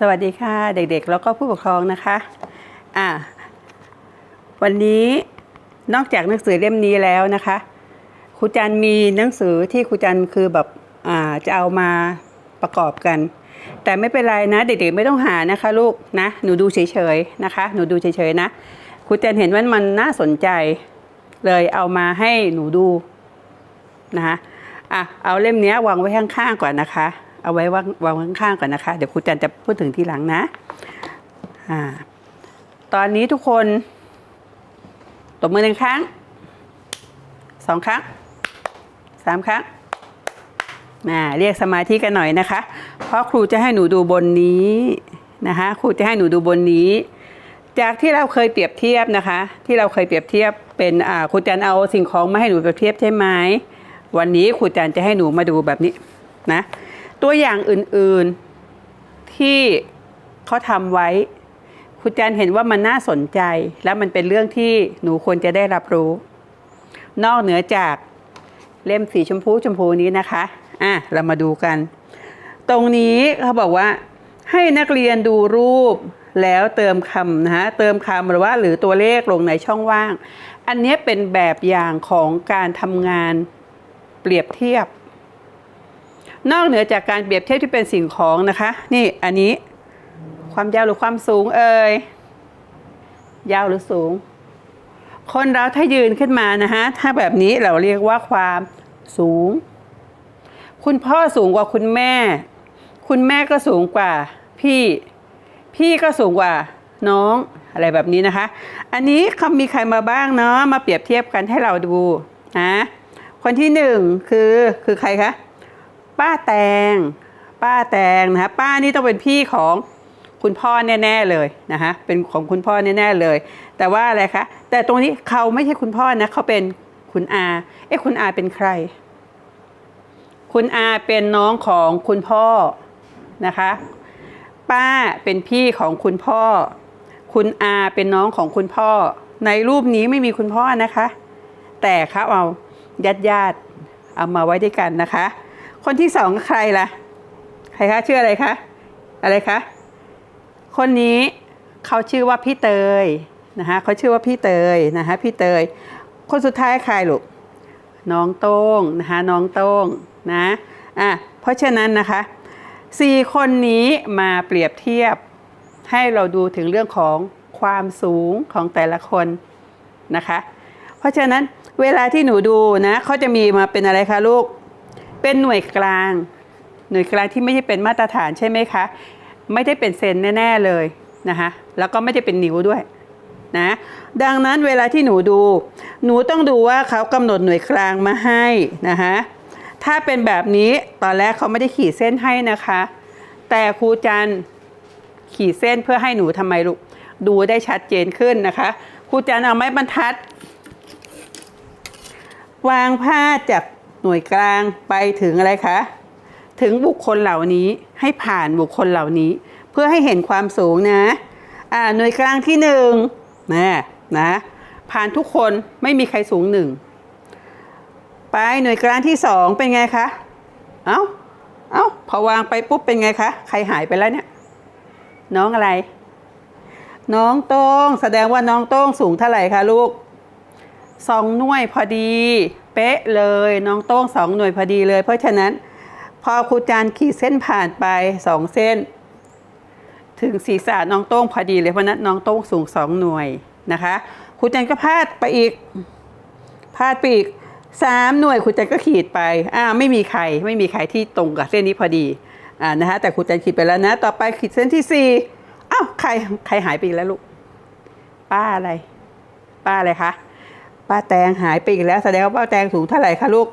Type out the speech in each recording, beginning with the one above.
สวัสดีค่ะ เด็กๆ แล้วก็ผู้ปกครองนะคะอ่าวันนี้นอกจากหนังสือเล่มนี้แล้วนะคะครูจันมีหนังสือที่ครูจันคือแบบอ่าจะเอามาประกอบกัน แต่ไม่เป็นไรนะ เด็กๆไม่ต้องหานะคะ ลูกนะหนูดูเฉยๆนะคะ หนูดูเฉยๆนะครูจันเห็นว่ามันน่าสนใจ เลยเอามาให้หนูดูนะคะอะเอาเล่มนี้วางไว้ข้างๆก่อนนะคะ เอาไว้วางวางข้างๆก่อนนะคะ เดี๋ยวครูจันจะพูดถึงทีหลังนะอ่าตอนนี้ทุกคนตบมือหนึ่งครั้งสองครั้งสามครั้งน่าเรียกสมาธิกันหน่อยนะคะ เพราะครูจะให้หนูดูบนนี้นะคะครูจะให้หนูดูบนนี้ จากที่เราเคยเปรียบเทียบนะคะ ที่เราเคยเปรียบเทียบเป็นอ่าครูจันเอาสิ่งของมาให้หนูเปรียบเทียบใช่ไหมวันนี้ครูจันจะให้หนูมาดูแบบนี้นะ ตัวอย่างอื่นๆที่เขาทำไว้ครูจันเห็นว่ามันน่าสนใจ และมันเป็นเรื่องที่หนูควรจะได้รับรู้ นอกเหนือจากเล่มสีชมพูชมพูนี้นะคะอะเรามาดูกัน ตรงนี้เขาบอกว่าให้นักเรียนดูรูปแล้วเติมคำนะฮะเติมคำหรือว่าหรือตัวเลขลงในช่องว่าง อันนี้เป็นแบบอย่างของการทำงานเปรียบเทียบ นอกเหนือจากการเปรียบเทียบที่เป็นสิ่งของนะคะ นี่อันนี้ความยาวหรือความสูงเอ่ยยาวหรือสูง คนเราถ้ายืนขึ้นมานะฮะถ้าแบบนี้เราเรียกว่าความสูง คุณพ่อสูงกว่าคุณแม่ คุณแม่ก็สูงกว่า พี่ พี่ก็สูงกว่า น้องอะไรแบบนี้นะคะ อันนี้เขามีใครมาบ้างเนาะมาเปรียบเทียบกันให้เราดูนะคนที่หนึ่งคือคือใครคะ ป้าแตง ป้าแตงนะคะป้านี่ต้องเป็นพี่ของคุณพ่อแน่ๆเลยนะคะเป็นของคุณพ่อแน่ๆเลย แต่ว่าอะไรคะแต่ตรงนี้เขาไม่ใช่คุณพ่อนะเขาเป็นคุณอาเอ๊ะคุณอาเป็นใคร คุณอาเป็นน้องของคุณพ่อนะคะ ป้าเป็นพี่ของคุณพ่อ คุณอาเป็นน้องของคุณพ่อ ในรูปนี้ไม่มีคุณพ่อนะคะ แต่เขาเอาญาติญาติๆเอามาไว้ด้วยกันนะคะ คนที่สองใครล่ะ ใครคะชื่ออะไรคะ อะไรคะ คนนี้เขาชื่อว่าพี่เตยนะคะเขาชื่อว่าพี่เตยนะคะพี่เตย คนสุดท้ายใครลูก น้องโต้งนะคะน้องโต้งนะอะเพราะฉะนั้นนะคะสี่คนนี้มาเปรียบเทียบให้เราดูถึงเรื่องของความสูงของแต่ละคนนะคะ เพราะฉะนั้นเวลาที่หนูดูนะเขาจะมีมาเป็นอะไรคะลูก เป็นหน่วยกลาง หน่วยกลางที่ไม่ใช่เป็นมาตรฐานใช่ไหมคะ ไม่ได้เป็นเซนแน่ ๆเลยนะคะแล้วก็ไม่ได้เป็นนิ้วด้วยนะดังนั้นเวลาที่หนูดู หนูต้องดูว่าเขากำหนดหน่วยกลางมาให้นะคะถ้าเป็นแบบนี้ตอนแรกเขาไม่ได้ขีดเส้นให้นะคะ แต่ครูจันขีดเส้นเพื่อให้หนูทำไมลูกดูได้ชัดเจนขึ้นนะคะครูจันเอาไม้บรรทัด วางผ้าจาก หน่วยกลางไปถึงอะไรคะถึงบุคคลเหล่านี้ให้ผ่านบุคคลเหล่านี้ เพื่อให้เห็นความสูงนะอ่าหน่วยกลางที่หนึ่งนะนะผ่านทุกคนไม่มีใครสูงหนึ่งไปหน่วยกลางที่สองเป็นไงคะเอ้าเอ้าพอวางไปปุ๊บเป็นไงคะใครหายไปแล้วเนี่ยน้องอะไร น้องโต้งแสดงว่าน้องโต้งสูงเท่าไหร่คะลูกสองหน่วยพอดี เป๊ะเลยน้องโต้งสองหน่วยพอดีเลย เพราะฉะนั้นพอครูจานขีดเส้นผ่านไปสองเส้น ถึงศีรษะน้องโต้งพอดีเลยเพราะนั้นน้องโต้งสูงสองหน่วยนะคะครูจันก็พลาดไปอีกพลาดไปอีกสามหน่วยครูจันก็ขีดไปอ่าไม่มีใครไม่มีใครที่ตรงกับเส้นนี้พอดีอ่านะคะแต่ครูจันขีดไปแล้วนะ ต่อไปขีดเส้นที่สี่อ้าวใครใครหายไปอีกแล้วลูกป้าอะไร ป้าอะไรคะ ป้าแตงหายไปอีกแล้วแสดงว่าป้าแตงสูงเท่าไหร่คะลูก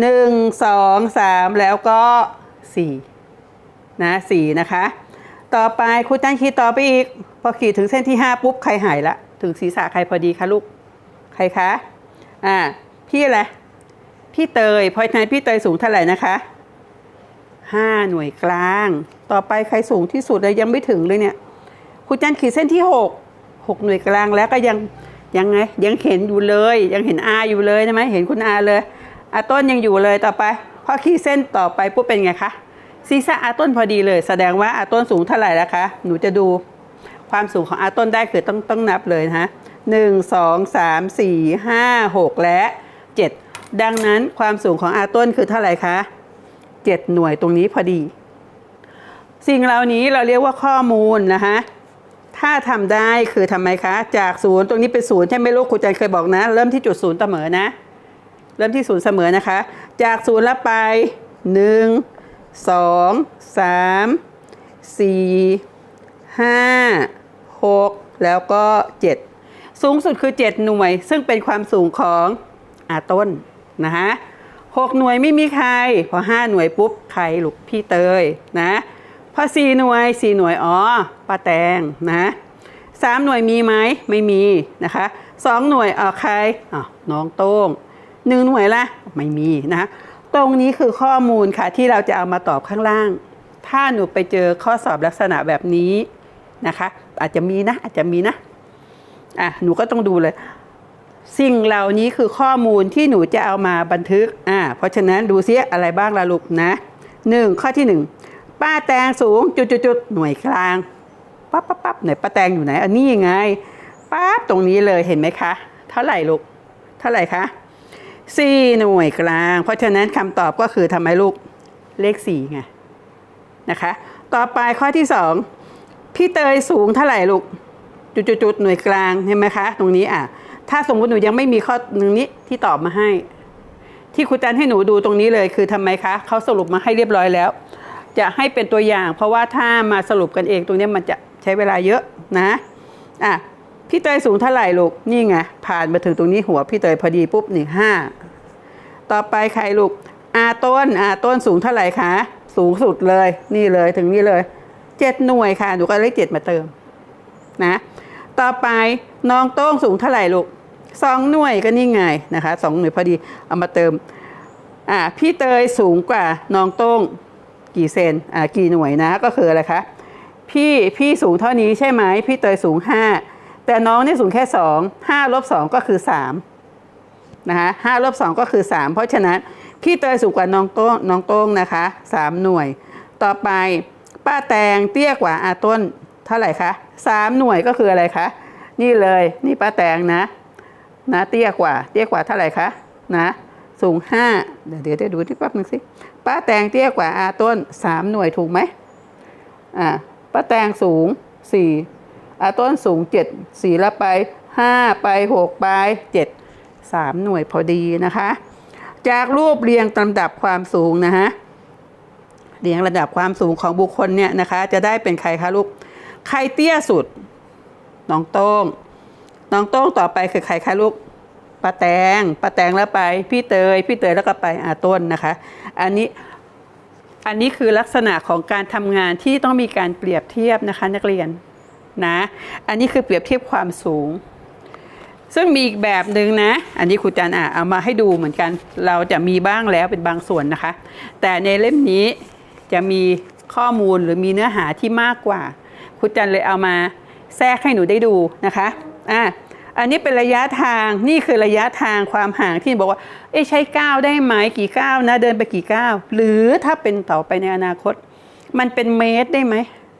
หนึ่งสองสามแล้วก็สี่นะสี่นะคะ ต่อไปครูจันขีดต่อไปอีก พอขีดถึงเส้นที่ห้าปุ๊บใครหายละ ถึงศีรษะใครพอดีคะลูก ใครคะอ่าพี่อะไรพี่เตยพราะฉะนั้นพี่เตยสูงเท่าไหร่นะคะห้าหน่วยกลาง ต่อไปใครสูงที่สุดเลยยังไม่ถึงเลยเนี่ยครูจันขีดเส้นที่หกหกหน่วยกลางแล้วก็ยัง ยังไงยังเห็นอยู่เลย ยังเห็นอาอยู่เลยใช่ไหมเห็นคุณอาเลยอาต้นยังอยู่เลยต่อไปพอขีดเส้นต่อไปปุ๊บเป็นไงคะศีรษะอาต้นพอดีเลย แสดงว่าอาต้นสูงเท่าไหร่แล้วคะหนูจะดูความสูงของอาต้นได้คือต้องต้องนับเลยนะฮะหนึ่งสองสามสี่ห้าหกและเจ็ดดังนั้นความสูงของอาต้นคือเท่าไหร่คะเจ็ดหน่วยตรงนี้พอดี สิ่งเหล่านี้เราเรียกว่าข้อมูลนะคะ ถ้าทำได้คือทำไมคะ จากศูนย์ตรงนี้เป็นศูนย์ใช่ไหมลูกครูจันเคยบอกนะ เริ่มที่จุดศูนย์เสมอนะ เริ่มที่ศูนย์เสมอนะคะ จากศูนย์แล้วไปหนึ่งสองสามสี่ห้าหกแล้วก็เจ็ดสูงสุดคือ7หน่วย ซึ่งเป็นความสูงของอาต้นนะคะหกหน่วยไม่มีใคร พอ5หน่วยปุ๊บใครลูกพี่เตยนะ พอ4หน่วย4หน่วยอ๋อป้าแตงนะสามหน่วยมีไหมไม่มีนะคะสองหน่วยเออใครอ๋อน้องโต้งหนึ่งหน่วยละไม่มีนะะตรงนี้คือข้อมูลค่ะที่เราจะเอามาตอบข้างล่าง ถ้าหนูไปเจอข้อสอบลักษณะแบบนี้นะคะ อาจจะมีนะอาจจะมีนะอะหนูก็ต้องดูเลย สิ่งเหล่านี้คือข้อมูลที่หนูจะเอามาบันทึกอ่าเพราะฉะนั้นดูซิอะไรบ้างละลูกนะหนึ่งข้อที่หนึ่ง ป้าแตงสูงจุดจุดจุดหน่วยกลางปั๊บปั๊บปั๊บไหนป้าแตงอยู่ไหนอันนี้ยังไงปั๊บตรงนี้เลยเห็นไหมคะ เท่าไหร่ลูกเท่าไหร่คะสี่หน่วยกลาง เพราะฉะนั้นคำตอบก็คือทำไมลูกเลขสี่ไงนะคะ ต่อไปข้อที่สองพี่เตยสูงเท่าไหร่ลูกจุดๆหน่วยกลางเห็นไหมคะ ตรงนี้อะถ้าสมมติหนูยังไม่มีข้อหนึ่งนี้ที่ตอบมาให้ ที่ครูจันให้หนูดูตรงนี้เลยคือทำไมคะเขาสรุปมาให้เรียบร้อยแล้ว จะให้เป็นตัวอย่าง เพราะว่าถ้ามาสรุปกันเองตรงนี้มันจะใช้เวลาเยอะนะอะพี่เตยสูงเท่าไหร่ลูกนี่ไงผ่านมาถึงตรงนี้หัวพี่เตยพอดีปุ๊บหนึ่งห้าต่อไปใครลูกอาต้นอาต้นสูงเท่าไหร่คะสูงสุดเลย นี่เลยถึงนี่เลยเจ็ดหน่วยค่ะหนูก็เลขเจ็ดมาเติมนะต่อไปน้องโต้งสูงเท่าไหร่ลูกสองหน่วยก็นี่ไงนะคะสองหน่วยพอดีเอามาเติมอ่าพี่เตยสูงกว่าน้องโต้ง กี่เซนอ่ากี่หน่วยนะก็คืออะไรคะพี่พี่สูงเท่านี้ใช่ไหมพี่เตยสูงห้าแต่น้องนี่สูงแค่สองห้าลบสองก็คือสามนะคะห้าลบสองก็คือสามเพราะฉะนั้นพี่เตยสูงกว่าน้องโต้งน้องโต้งนะคะสามหน่วย ต่อไปป้าแตงเตี้ยกว่าอาต้นเท่าไหร่คะสามหน่วยก็คืออะไรคะนี่เลยนี่ป้าแตงนะนะเตี้ยกว่าเตี้ยกว่าเท่าไหร่คะนะ สูงห้าเดี๋ยวเดี๋ยวได้ดูที่แป๊บนึงสิป้าแตงเตี้ยกว่าอาต้นสามหน่วยถูกไหมอ่าป้าแตงสูงสี่อาต้นสูงเจ็ดสี่ล้วไปห้าไปหกไปเจ็ดสามหน่วยพอดีนะคะ จากรูปเรียงลำดับความสูงนะฮะเรียงระดับความสูงของบุคคลเนี่ยนะคะ จะได้เป็นใครคะลูกใครเตี้ยสุดน้องโต้งน้องโต้งต่อไปคือใครคะลูก ป้าแตงป้าแตงแล้วไป พี่เตย พี่เตยแล้วก็ไปอาต้นนะคะ อันนี้อันนี้คือลักษณะของการทำงานที่ต้องมีการเปรียบเทียบนะคะนักเรียนนะอันนี้คือเปรียบเทียบความสูง ซึ่งมีอีกแบบหนึ่งนะ อันนี้ครูจันอะเอามาให้ดูเหมือนกัน เราจะมีบ้างแล้วเป็นบางส่วนนะคะ แต่ในเล่มนี้จะมีข้อมูลหรือมีเนื้อหาที่มากกว่าครูจันเลยเอามาแทรกให้หนูได้ดูนะคะอะ อันนี้เป็นระยะทางนี่คือระยะทางความห่างที่บอกว่า เอ๊ะใช้ก้าวได้ไหมกี่ก้าวนะเดินไปกี่ก้าวหรือถ้าเป็นต่อไปในอนาคต มันเป็นเมตรได้ไหม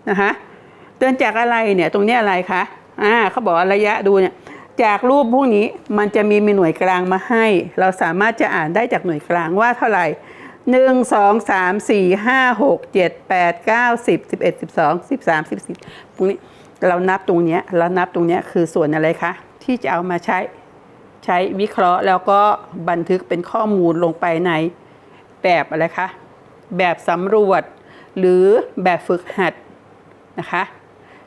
นะคะเดินจากอะไรเนี่ยตรงนี้อะไรคะอ่าเขาบอกระยะดูเนี่ยจากรูปพวกนี้มันจะมีมีหน่วยกลางมาให้ เราสามารถจะอ่านได้จากหน่วยกลางว่าเท่าไหร่หนึ่งสองสามสี่ห้าหกเจ็ดแปดเก้าสิบสิบเอ็ดสิบสองสิบสามสิบสี่พวกนี้เรานับตรงนี้เรานับตรงนี้คือส่วนอะไรคะ ที่จะเอามาใช้ใช้วิเคราะห์แล้วก็บันทึกเป็นข้อมูลลงไปในแบบอะไรคะแบบสำรวจ หรือแบบฝึกหัดนะคะ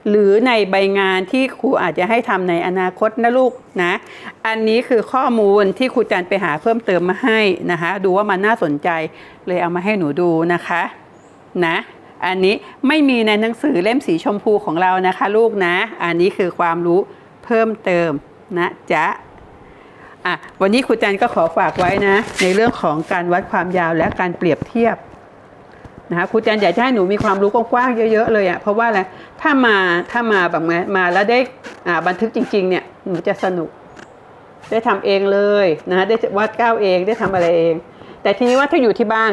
หรือในใบงานที่ครูอาจจะให้ทำในอนาคตนะลูกนะ อันนี้คือข้อมูลที่ครูจันไปหาเพิ่มเติมมาให้นะคะ ดูว่ามันน่าสนใจเลยเอามาให้หนูดูนะคะนะ อันนี้ไม่มีในหนังสือเล่มสีชมพูของเรานะคะ ลูกนะ อันนี้คือความรู้เพิ่มเติม นะจ๊ะอะวันนี้ครูจันก็ขอฝากไว้นะ ในเรื่องของการวัดความยาวและการเปรียบเทียบนะคะครูจันอยากจะให้หนูมีความรู้กว้างๆเยอะๆเลยอะ่ะเพราะว่าอะไรถ้ามาถ้ามาแบบมามาแล้วได้อ่าบันทึกจริง ๆ เนี่ยหนูจะสนุก ได้ทำเองเลยนะได้วาดก้าวเองได้ทำอะไรเอง แต่ทีนี้ว่าถ้าอยู่ที่บ้าน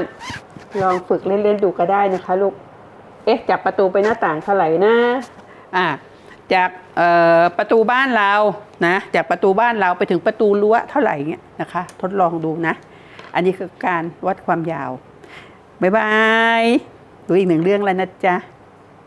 ลองฝึกเล่นๆดูก็ได้นะคะลูกเอ๊ะจากประตูไปหน้าต่างเท่าไหร่นะอ่า จากประตูบ้านเรานะจากประตูบ้านเราไปถึงประตูรั้วเท่าไหร่เงี้ยนะคะ ทดลองดูนะ อันนี้คือการวัดความยาว บ๊ายบายดูอีกหนึ่งเรื่องแล้วนะจ๊ะ